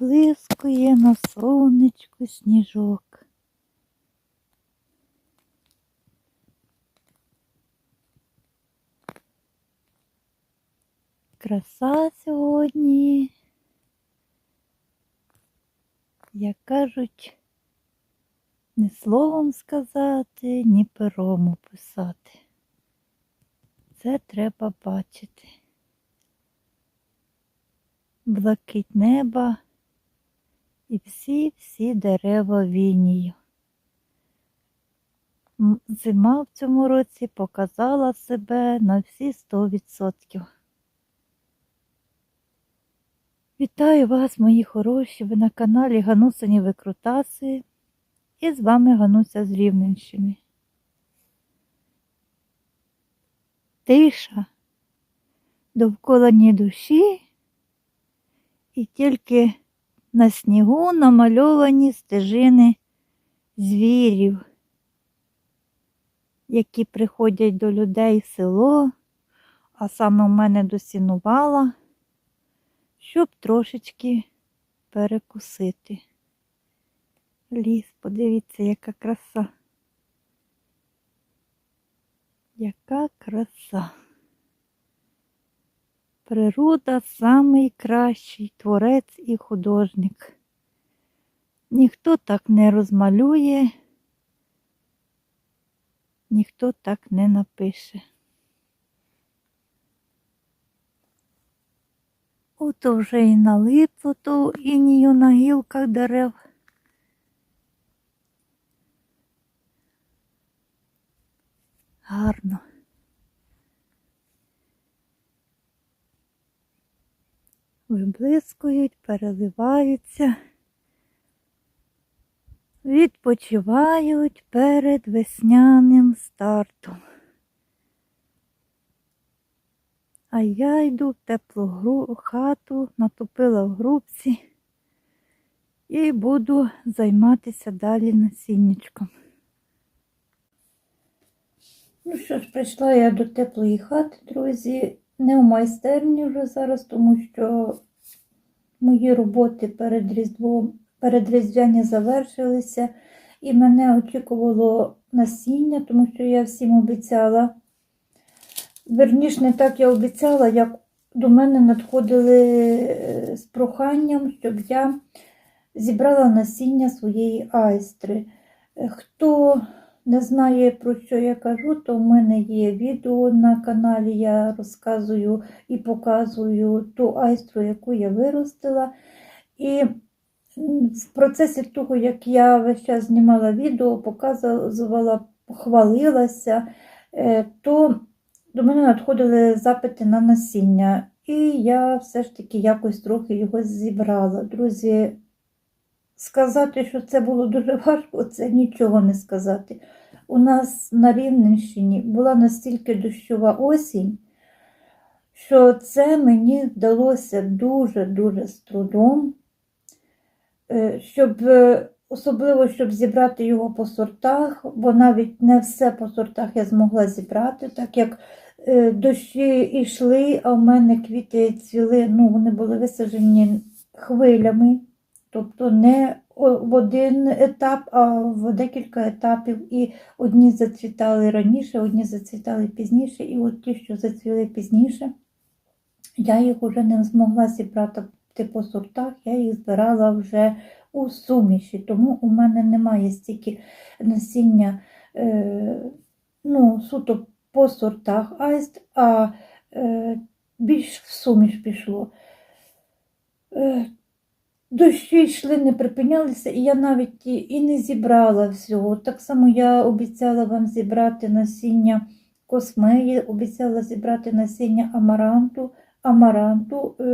Виблискує на сонечку сніжок. Краса сьогодні, як кажуть, не словом сказати, ні пером описати. Це треба бачити. Блакить неба і всі-всі дерева вінію. Зима в цьому році показала себе на всі 100%. Вітаю вас, мої хороші! Ви на каналі Ганусині Викрутаси. І з вами Гануся з Рівненщини. Тиша довкола ні душі, і тільки на снігу намальовані стежини звірів, які приходять до людей в село, а саме в мене до сінувала, щоб трошечки перекусити. Ліс, подивіться, яка краса. Яка краса. Природа самий кращий творець і художник. Ніхто так не розмалює, ніхто так не напише. Ото вже і налипло то інію на гілках дерев. Гарно. Виблискують, переливаються, відпочивають перед весняним стартом. А я йду в теплу хату, натопила в грубці і буду займатися далі насіннячком. Ну що ж, прийшла я до теплої хати, друзі. Не в майстерні вже зараз, тому що мої роботи перед Різдвом, перед Різдвяні завершилися, і мене очікувало насіння, тому що я всім обіцяла. Верніш, не так я обіцяла, як до мене надходили е, з проханням, щоб я зібрала насіння своєї айстри. Е, Хто не знає, про що я кажу, то в мене є відео на каналі, я розказую і показую ту айстру, яку я виростила. І в процесі того, як я весь час знімала відео, показувала, хвалилася, е, то до мене надходили запити на насіння. І я все ж таки якось трохи його зібрала. Друзі, сказати, що це було дуже важко, це нічого не сказати. У нас на Рівненщині була настільки дощова осінь, що це мені вдалося дуже-дуже з трудом, Е, щоб, е, особливо, щоб зібрати його по сортах, бо навіть не все по сортах я змогла зібрати, так як е, дощі йшли, а в мене квіти цвіли, ну, вони були висаджені хвилями, тобто не в один етап, а в декілька етапів. І одні зацвітали раніше, одні зацвітали пізніше, і от ті, що зацвіли пізніше, я їх вже не змогла зібрати по сортах, я їх збирала вже у суміші, тому у мене немає стільки насіння е, ну, суто по сортах айст, а е, більш в суміш пішло. Е, Дощі йшли, не припинялися, і я навіть і не зібрала всього. Так само я обіцяла вам зібрати насіння космеї, обіцяла зібрати насіння амаранту. Амаранту е,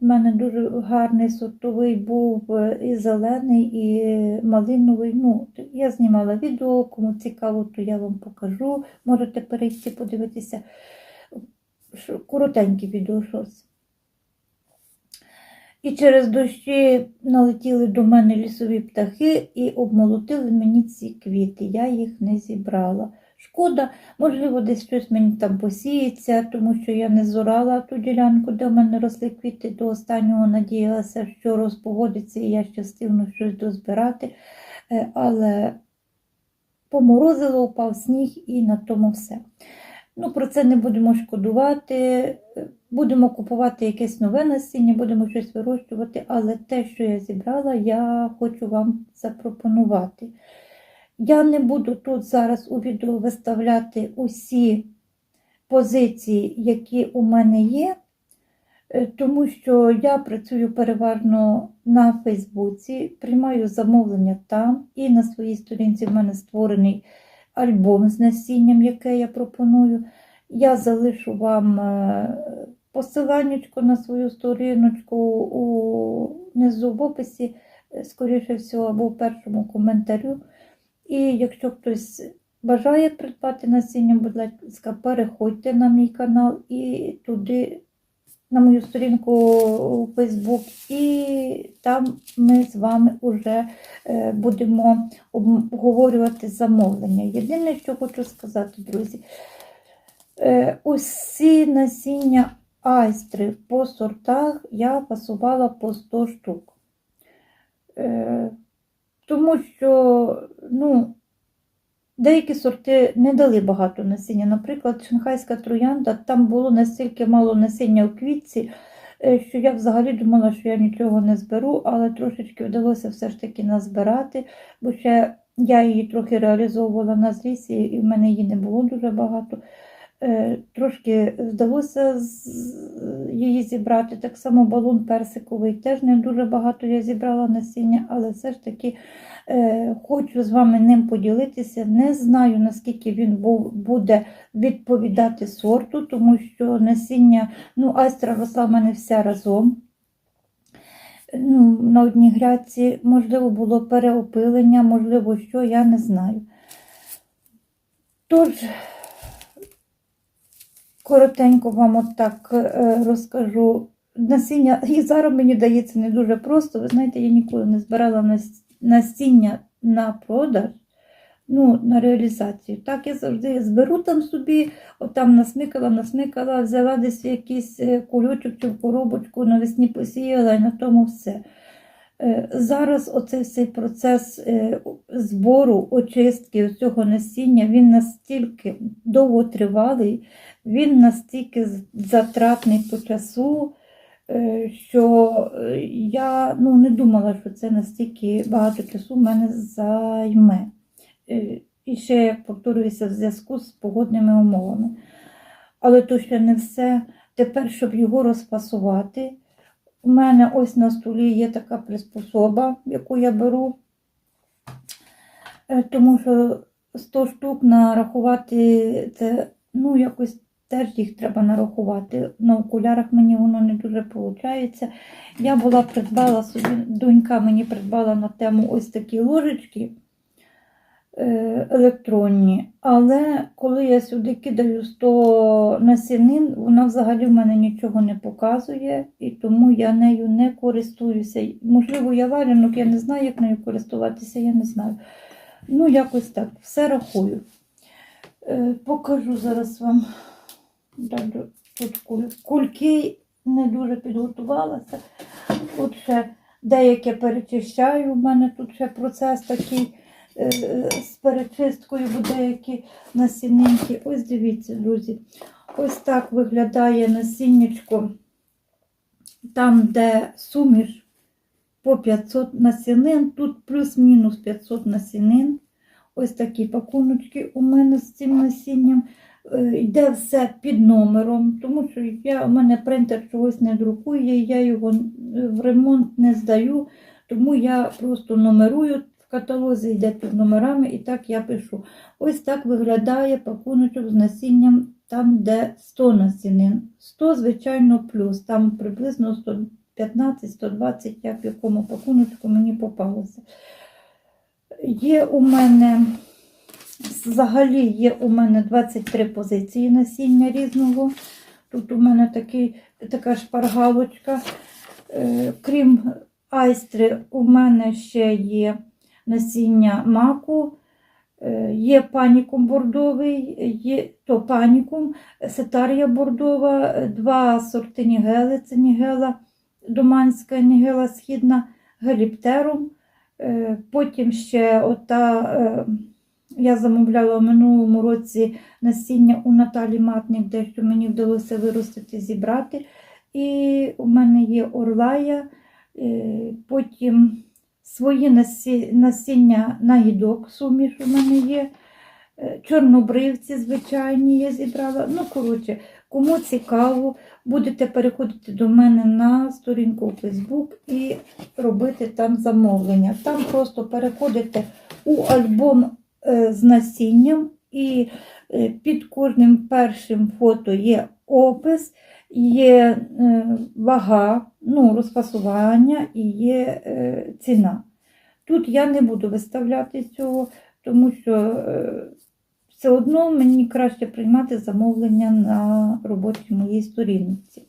в мене дуже гарний сортовий був е, і зелений, і малиновий. Ну, я знімала відео, кому цікаво, то я вам покажу. Можете перейти, подивитися. Коротеньке відео щось. І через дощі налетіли до мене лісові птахи і обмолотили мені ці квіти. Я їх не зібрала. Шкода, можливо, десь щось мені там посіється, тому що я не зорала ту ділянку, де в мене росли квіти, до останнього надіялася, що розпогодиться і я ще встигну щось дозбирати. Е, Але поморозило, упав сніг і на тому все. Ну, про це не будемо шкодувати. Будемо купувати якесь нове насіння, будемо щось вирощувати, але те, що я зібрала, я хочу вам запропонувати. Я не буду тут зараз у відео виставляти усі позиції, які у мене є, е, тому що я працюю переважно на Фейсбуці, приймаю замовлення там, і на своїй сторінці в мене створений альбом з насінням, яке я пропоную. Я залишу вам е, посиланнячко на свою сторіночку унизу в описі, е, скоріше всього, або в першому коментарю. І якщо хтось бажає придбати насіння, будь ласка, переходьте на мій канал і туди, на мою сторінку у Facebook, і там ми з вами вже е, будемо обговорювати замовлення. Єдине, що хочу сказати, друзі, е, усі насіння айстри по сортах я пасувала по 100 штук. Е, тому що ну, деякі сорти не дали багато насіння. Наприклад, шанхайська троянда, там було настільки мало насіння у квітці, е, що я взагалі думала, що я нічого не зберу, але трошечки вдалося все ж таки назбирати, бо ще я її трохи реалізовувала на зрісі, і в мене її не було дуже багато. Е, Трошки вдалося її зібрати. Так само балон персиковий. Теж не дуже багато я зібрала насіння, але все ж таки е, хочу з вами ним поділитися. Не знаю, наскільки він буде відповідати сорту, тому що насіння, ну, айстра росла в мене вся разом. Ну, на одній грядці, можливо, було переопилення, можливо, що, я не знаю. Тож, коротенько вам отак е, розкажу. Насіння, і зараз мені дається не дуже просто. Ви знаєте, я ніколи не збирала насіння на продаж, ну, на реалізацію. Так, я завжди зберу там собі, отам насмикала, насмикала, взяла десь якийсь е, кульочок чи коробочку, навесні посіяла і на тому все. Е, Зараз оцей всей процес збору, очистки цього насіння, він настільки довготривалий, він настільки затратний по часу, е, що е, я ну, не думала, що це настільки багато часу в мене займе. Е, І ще, я повторююся, в зв'язку з погодними умовами. Але то ще не все. Тепер, щоб його розпасувати, у мене ось на столі є така приспособа, яку я беру, тому що 100 штук нарахувати це, ну, якось теж їх треба нарахувати. На окулярах мені воно не дуже виходить. Я була придбала собі, донька мені придбала на тему ось такі ложечки е, електронні, але коли я сюди кидаю 100 насінин, вона взагалі в мене нічого не показує, і тому я нею не користуюся. Можливо, я валянок, я не знаю, як нею користуватися, я не знаю. Ну, якось так, все рахую. Е, покажу зараз вам. Тут куль- кульки не дуже підготувалася. Тут ще деяке перечищаю. У мене тут ще процес такий е, з перечисткою, бо деякі насінинки. Ось дивіться, друзі. Ось так виглядає насіннячко. Там, де суміш по 500 насінин, тут плюс-мінус 500 насінин. Ось такі пакуночки у мене з цим насінням. Е, Йде все під номером, тому що я, у мене принтер чогось не друкує, я його в ремонт не здаю, тому я просто номерую. В каталозі йде під номерами, і так я пишу. Ось так виглядає пакуночок з насінням там, де 100 насінин. 100, звичайно, плюс. Там приблизно 115-120, як в якому пакуночку мені попалося. Є у мене Взагалі є у мене 23 позиції насіння різного. Тут у мене такий, така шпаргалочка. Е, Крім айстри, у мене ще є насіння маку, Е, Є панікум бордовий, є то панікум, сетарія бордова, два сорти нігели, це нігела доманська, нігела східна, геліптерум. Е, Потім ще ота, е, я замовляла в минулому році насіння у Наталі Матник, де що мені вдалося виростити, зібрати. І у мене є орлая, е, потім свої насі- насіння нагідок, суміш у мене є. Е, Чорнобривці, звичайні, я зібрала. Ну, коротше, кому цікаво, будете переходити до мене на сторінку у Facebook і робити там замовлення. Там просто переходите у альбом з насінням, і е, під кожним першим фото є опис, є е, вага, ну, розфасування і є е, ціна. Тут я не буду виставляти цього, тому що е, все одно мені краще приймати замовлення на робочій моїй сторінці.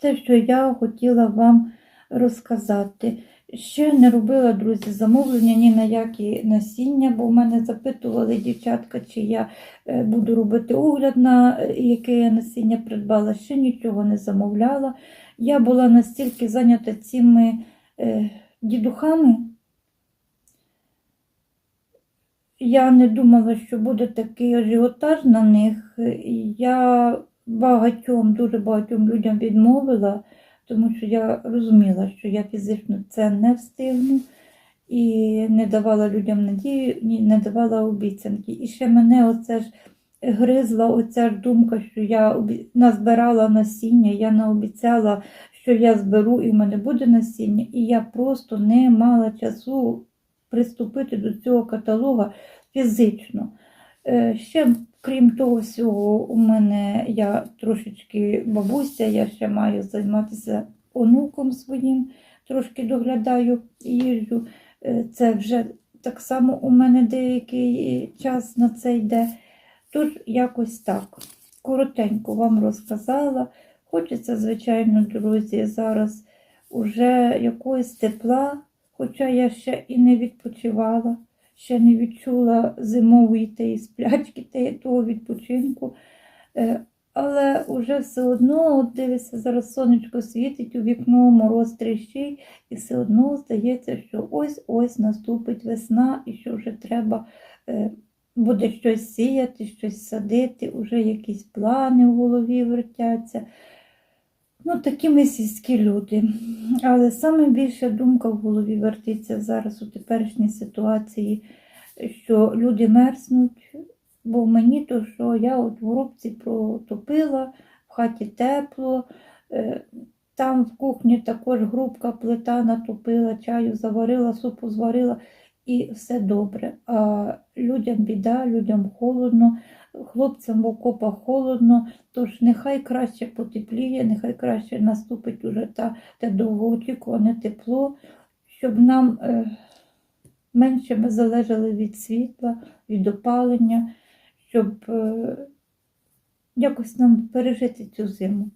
Те, що я хотіла вам розказати. Ще не робила, друзі, замовлення ні на які насіння, бо в мене запитували дівчатка, чи я е, буду робити огляд на е, яке я насіння придбала. Ще нічого не замовляла. Я була настільки зайнята цими е, дідухами. Я не думала, що буде такий ажіотаж на них. Я багатьом, дуже багатьом людям відмовила, тому що я розуміла, що я фізично це не встигну і не давала людям надію, ні, не давала обіцянки. І ще мене оце ж гризла оця ж думка, що я назбирала насіння, я наобіцяла, що я зберу і в мене буде насіння, і я просто не мала часу приступити до цього каталога фізично. Е, Ще, крім того всього, у мене я трошечки бабуся, я ще маю займатися онуком своїм, трошки доглядаю їжджу. Е, Це вже так само у мене деякий час на це йде. Тож, якось так. Коротенько вам розказала. Хочеться, звичайно, друзі, зараз уже якогось тепла, хоча я ще і не відпочивала, ще не відчула зимової тієї сплячки, тієї- того відпочинку. Е, Але вже все одно, от дивися, зараз сонечко світить у вікно, мороз тріщить, і все одно здається, що ось-ось наступить весна, і що вже треба е, буде щось сіяти, щось садити, вже якісь плани в голові вертяться. Ну, такі ми сільські люди. Але саме більша думка в голові вертиться зараз у теперішній ситуації, що люди мерзнуть, бо мені то, що я от в рубці протопила, в хаті тепло, е, там в кухні також грубка плита натопила, чаю заварила, супу зварила і все добре. А людям біда, людям холодно, хлопцям в окопах холодно, тож нехай краще потепліє, нехай краще наступить уже та, те довгоочікуване тепло, щоб нам е, менше ми залежали від світла, від опалення, щоб е, якось нам пережити цю зиму.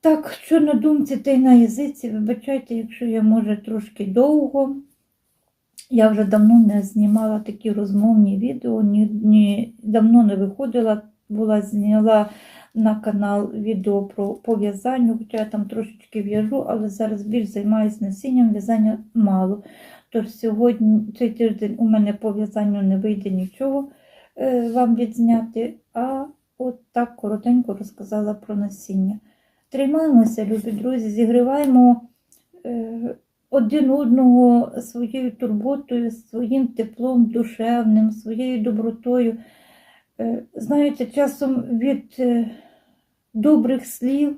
Так, що на думці, та й на язиці, вибачайте, якщо я може трошки довго. Я вже давно не знімала такі розмовні відео, ні, ні, давно не виходила, була зняла на канал відео про по в'язанню, хоча я там трошечки в'яжу, але зараз більш займаюся насінням, в'язання мало. Тож сьогодні, цей тиждень у мене по в'язанню не вийде нічого е, вам відзняти, а от так коротенько розказала про насіння. Тримаємося, любі друзі, зігріваємо е, один одного своєю турботою, своїм теплом душевним, своєю добротою. Е, Знаєте, часом від е, добрих слів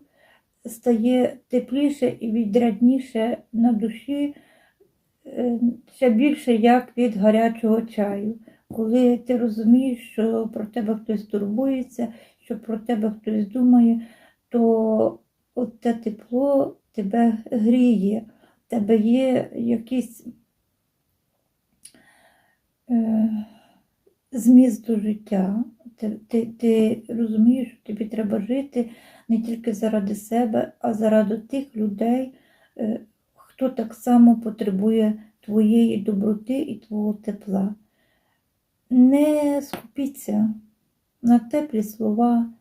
стає тепліше і відрядніше на душі, ще більше, як від гарячого чаю. Коли ти розумієш, що про тебе хтось турбується, що про тебе хтось думає, то от те тепло тебе гріє, в тебе є якийсь е, зміст до життя. Ти, ти, ти розумієш, що тобі треба жити не тільки заради себе, а заради тих людей, е, хто так само потребує твоєї доброти і твого тепла. Не скупіться на теплі слова,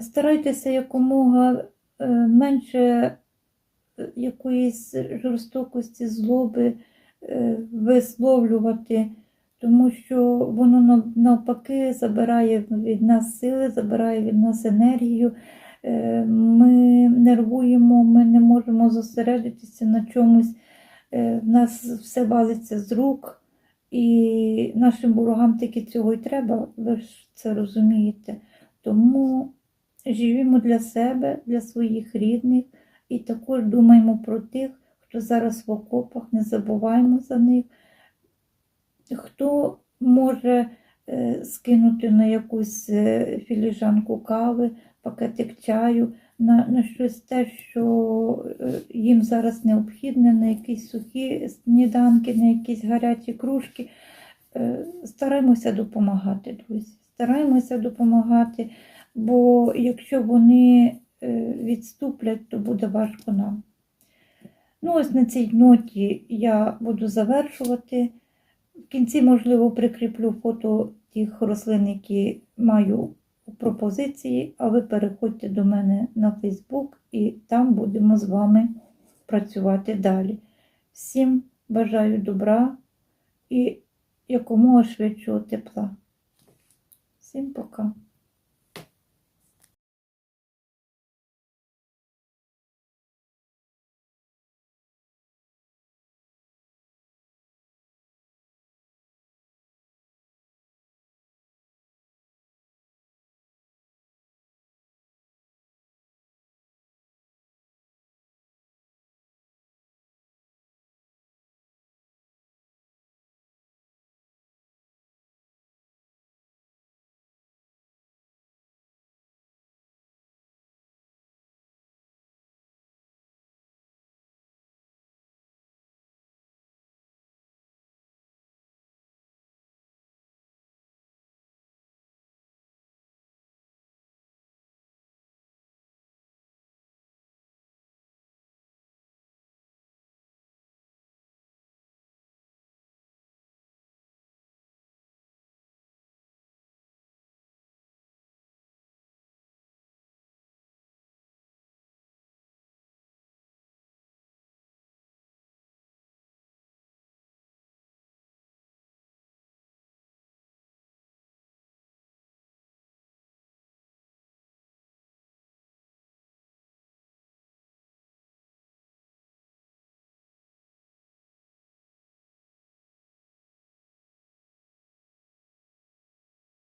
старайтеся якомога е, менше е, якоїсь жорстокості, злоби е, висловлювати, тому що воно навпаки забирає від нас сили, забирає від нас енергію. Е, Ми нервуємо, ми не можемо зосередитися на чомусь. Е, В нас все валиться з рук, і нашим ворогам тільки цього й треба, ви ж це розумієте. Тому живімо для себе, для своїх рідних і також думаємо про тих, хто зараз в окопах, не забуваємо за них. Хто може е, скинути на якусь е, філіжанку кави, пакетик чаю, на, на щось те, що е, їм зараз необхідне, на якісь сухі сніданки, на якісь гарячі кружки. Стараємося допомагати, друзі. Стараємося допомагати, бо якщо вони е, відступлять, то буде важко нам. Ну, ось на цій ноті я буду завершувати. В кінці, можливо, прикріплю фото тих рослин, які маю у пропозиції, а ви переходьте до мене на Фейсбук і там будемо з вами працювати далі. Всім бажаю добра і якомога швидшого тепла. Всім пока.